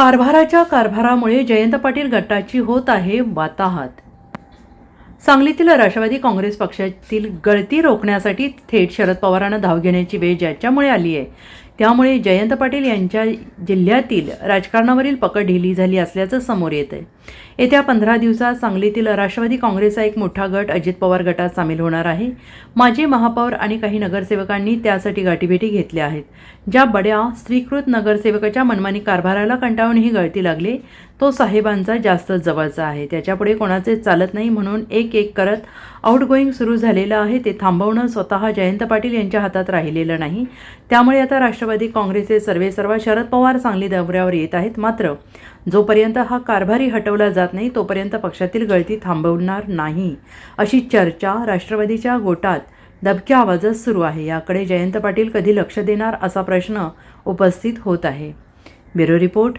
कारभाराच्या कारभारामुळे जयंत पाटील गटाची होत आहे वाताहत. सांगलीतील राष्ट्रवादी काँग्रेस पक्षातील गळती रोखण्यासाठी थेट शरद पवारांना धाव घेण्याची वेळ ज्याच्यामुळे आली आहे त्यामुळे जयंत पाटील यांच्या जिल्ह्यातील राजकारणावरील पकड ढिली झाली असल्याचं समोर येत आहे येत्या पंधरा दिवसात सांगलीतील राष्ट्रवादी काँग्रेसचा एक मोठा गट अजित पवार गटात सामील होणार आहे. माजी महापौर आणि काही नगरसेवकांनी त्यासाठी गाठीभेटी घेतल्या आहेत. ज्या बड्या स्त्रीकृत नगरसेवकाच्या मनमानी कारभाराला कंटाळून ही गळती लागली तो साहेबांचा जास्त जवळचा आहे. त्याच्यापुढे कोणाचे चालत नाही म्हणून एक एक करत आउटगोईंग सुरू झालेलं आहे. ते थांबवणं स्वतः जयंत पाटील यांच्या हातात राहिलेलं नाही. त्यामुळे आता राष्ट्रवादी काँग्रेसचे सर्वेसर्वा शरद पवार सांगली दौऱ्यावर येत आहेत. मात्र जोपर्यंत हा कारभारी हटवला जात नाही तोपर्यंत पक्षातील गळती थांबवणार नाही अशी चर्चा राष्ट्रवादीच्या गोटात दबक्या आवाजात सुरू आहे. याकडे जयंत पाटील कधी लक्ष देणार असा प्रश्न उपस्थित होत आहे. Bureau report